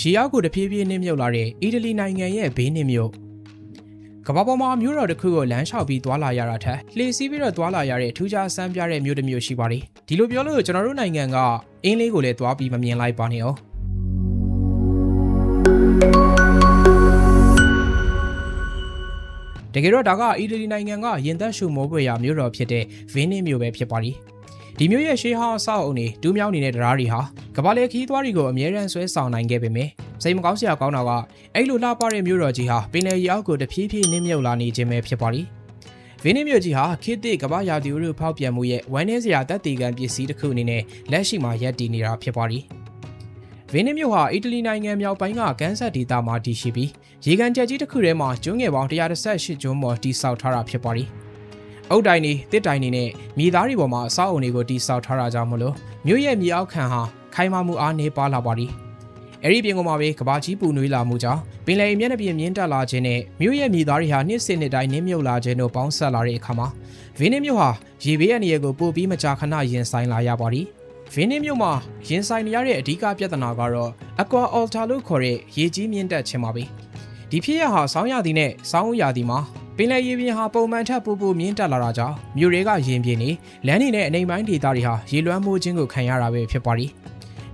ရေအောက်ကိုတဖြည်းဖြည်းနှင်းမြုပ်လာတဲ့အီတလီနိုင်ငံရဲ့ဘေးနှင်းမြို့ကမ္ဘာပေါ်မှာမြို့တော်တစ်ခုကိုလမ်းလျှောက်ပြီးသွားလာရတာထက်လှေစီးပြီးတော့သွားလာရတဲ့ထူးခြားဆန်းပြတဲ့မြို့တစ်မြို့ရှိပါတယ်ဒီလိုပြောလို့ကျွန်တော်တို့နိုင်ငံကအင်းလေးကိုလည်းသွားပြီးမမြင်လိုက်ပါနဲ့အောင်တကယ်တော့ဒါကအီတလီနိုင်ငံကရင်သက်ရှုမိုးပွေရာမြို့တော်ဖြစ်တဲ့ဗင်းနင်းမြို့ပဲဖြစ်ပါလိ ဒီမြို့ရဲ့ရှေးဟောင်းအဆောက်အုံတွေဒူးမြောင်းနေတဲ့တရားတွေဟာကမ္ဘာလေခီးသွားတွေကိုအမြဲတမ်းဆွဲဆောင်နိုင်ခဲ့ပေမယ့်စိတ်မကောင်းစရာကောင်းတာကအဲ့လိုလှပတဲ့မြို့တော်ကြီးဟာပင်လယ်ရေအောက်ကိုတဖြည်းဖြည်းနစ်မြုပ်လာနေခြင်းပဲဖြစ်ပါလိဗင်းနင်းမြို့ကြီးဟာခေတ်သစ်ကမ္ဘာရာသီဥတုဖောက်ပြန်မှုရဲ့ဝမ်းနည်းစရာတပ်တည်ကံပစ္စည်းတစ်ခုအနေနဲ့လက်ရှိမှာရပ်တည်နေတာဖြစ်ပါလိဗင်းနင်းမြို့ဟာအီတလီနိုင်ငံမြောက်ပိုင်းကကန်ဆတ်ဒေသမှာတည်ရှိပြီးရေကန်ကြက်ကြီးတစ်ခုထဲမှာကျွန်းငယ်ပေါင်း138ကျွန်းပေါ်တည်ဆောက်ထားတာဖြစ်ပါလိ အုတ်တိုင်တွေတစ်တိုင်တွေနဲ့မြေသားတွေပေါ်မှာအဆောက်အုံတွေကိုတည်ဆောက်ထားတာကြောင့်မလို့မြို့ရဲ့မြေအောက်ခံဟာခိုင်မာမှုအားနည်းပါလာပါလိအဲ့ဒီပြင်ကမှာပဲကဘာကြီးပူနွေးလာမှုကြောင့်ပင်လယ်မျက်နှာပြင်မြင့်တက်လာခြင်းနဲ့မြို့ရဲ့မြေသားတွေဟာနှစ်စဉ်နှစ်တိုင်းနင်းမြုပ်လာခြင်းတို့ပေါင်းဆက်လာတဲ့အခါမှာဗင်းနစ်မြို့ဟာရေဘေးအန္တရာယ်ကိုပိုပြီးမကြာခဏရင်ဆိုင်လာရပါလိဗင်းနစ်မြို့မှာရင်ဆိုင်နေရတဲ့အဓိကပြဿနာကတော့ aqua alta လို့ခေါ်တဲ့ရေကြီးမြင့်တက်ခြင်းပါပဲဒီဖြစ်ရဟာဆောင်းရာသီနဲ့ဆောင်းရာသီမှာ ပင်လယ်ရေပြင်ဟာပုံမှန်ထက်ပိုပိုမြင့်တက်လာတာကြောင့်မြို့တွေကရင်ပြင်နေလမ်းတွေနဲ့အနေပိုင်းဒေသတွေဟာရေလွှမ်းမိုးခြင်းကိုခံရတာပဲဖြစ်ပါလိ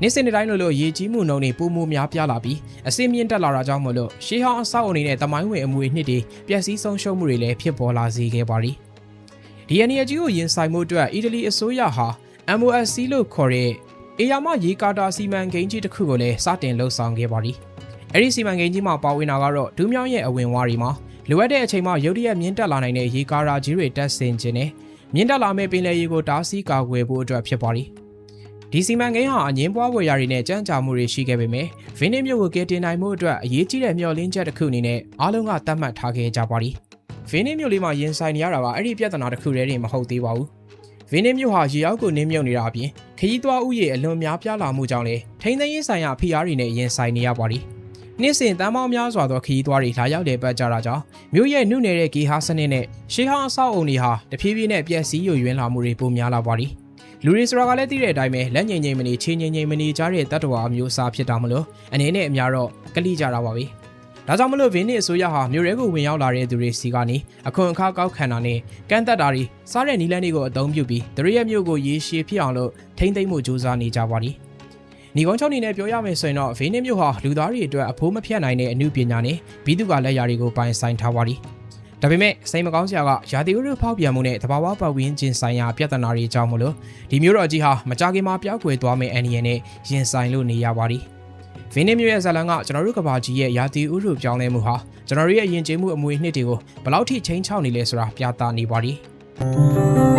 နေ့စဉ်နေ့တိုင်းလိုလိုရေကြီးမှုနှုန်းတွေပုံမများပြားလာပြီးအစင်းမြင့်တက်လာတာကြောင့်မလို့ရှေးဟောင်းအဆောက်အအုံတွေနဲ့တမိုင်းဝင်အမွေနှစ်တွေပျက်စီးဆုံးရှုံးမှုတွေလည်းဖြစ်ပေါ်လာစေခဲ့ပါလိဒီအနေအကြီးကိုရင်ဆိုင်မှုအတွက်အီတလီအစိုးရဟာ MOSC လို့ခေါ်တဲ့အေယာမရေကာတာစီမံကိန်းကြီးတစ်ခုကိုလည်းစတင်လှုပ်ဆောင်ခဲ့ပါသည်။အဲဒီစီမံကိန်းကြီးမှာပါဝင်တာကတော့ဒူးမြောင်းရဲ့အဝင်ဝါတွေမှာ လိုအပ်တဲ့အချိန်မှာရုတ်တရက်မြင့်တက်လာနိုင်တဲ့ရေကာတာကြီးတွေတက်ဆင်ခြင်းနဲ့မြင့်တက်လာမဲ့ပင်လယ်ရေကိုတားဆီးကာကွယ်ဖို့အတွက်ဖြစ်ပါသည်။ဒီစီမံကိန်းဟာအငင်းပွားဝယ်ရာတွေနဲ့ကြမ်းကြာမှုတွေရှိခဲ့ပေမဲ့ဗင်းနစ်မြို့ကိုကယ်တင်နိုင်မှုအတွက်အရေးကြီးတဲ့မျှော်လင့်ချက်တစ်ခုအနေနဲ့အားလုံးကသတ်မှတ်ထားခဲ့ကြပါသည်။ဗင်းနစ်မြို့လေးမှာရင်ဆိုင်နေရတာကအဲ့ဒီပြဿနာတစ်ခုတည်းတင်မဟုတ်သေးပါဘူး။ဗင်းနစ်မြို့ဟာရေအောက်ကိုနင်းမြုပ်နေတာအပြင်ခရီးသွားဥယေအလွန်များပြားလာမှုကြောင့်လေထိန်းသိမ်းရေးဆိုင်ရာဖိအားတွေနဲ့ရင်ဆိုင်နေရပါသည်။ နေ့စဉ်တမ်းပေါင်းများစွာသောခရီးသွားတွေလာရောက်တဲ့ပတ်ကြတာကြောင့်မြို့ရဲ့နှုတ်နယ်တဲ့ဂေဟာစနစ်နဲ့ရှေးဟောင်းအဆောက်အုံတွေဟာတဖြည်းဖြည်းနဲ့ပျက်စီးယိုယွင်းလာမှုတွေပိုများလာပါသည်။လူတွေဆိုတာကလည်းသိတဲ့အတိုင်းပဲလက်ငိမ့်ငိမ့်မနေချင်းငိမ့်ငိမ့်မနေကြတဲ့တတ္တဝါအမျိုးအစားဖြစ်တာမလို့အနေနဲ့အများတော့ကလိကြတာပါပဲ။ဒါကြောင့်မလို့ဗင်းနစ်အစိုးရဟာမြို့ရဲကိုဝင်ရောက်လာတဲ့သူတွေစီကနေအခွန်အခါကောက်ခံတာနဲ့ကန့်သက်တာတွေစားတဲ့နီလန်းတွေကိုအသုံးပြုပြီးသူတို့ရဲ့မြို့ကိုရေရှည်ဖြစ်အောင်လို့ထိမ့်သိမ့်မှုစူးစမ်းနေကြပါသည်။ ညီကုန်းချုံနေနဲ့ပြောရမယ်ဆိုရင်တော့ဗင်းနစ်မြို့ဟာလူသားတွေအတွက်အဖိုးမဖြတ်နိုင်တဲ့အမှုပညာနဲ့ဘီသူကလက်ရာတွေကိုပိုင်ဆိုင်ထားပါသည်။ဒါပေမဲ့စိတ်မကောင်းစရာကရာသီဥတုဖောက်ပြန်မှုနဲ့တဘာဝပတ်ဝန်းကျင်ဆိုင်ရာပြဿနာတွေကြောင့်မလို့ဒီမျိုးတော်ကြီးဟာမကြခင်မှာပြောက်ကွယ်သွားမယ့်အန္တရာယ်နဲ့ရင်ဆိုင်လို့နေရပါသည်။ဗင်းနစ်မြို့ရဲ့ဇာလန်ကကျွန်တော်တို့ကဘာကြီးရဲ့ရာသီဥတုပြောင်းလဲမှုဟာကျွန်တော်တို့ရဲ့ယဉ်ကျေးမှုအမွေအနှစ်တွေကိုဘယ်လောက်ထိချိန်ချောက်နေလဲဆိုတာပြသနေပါသည်။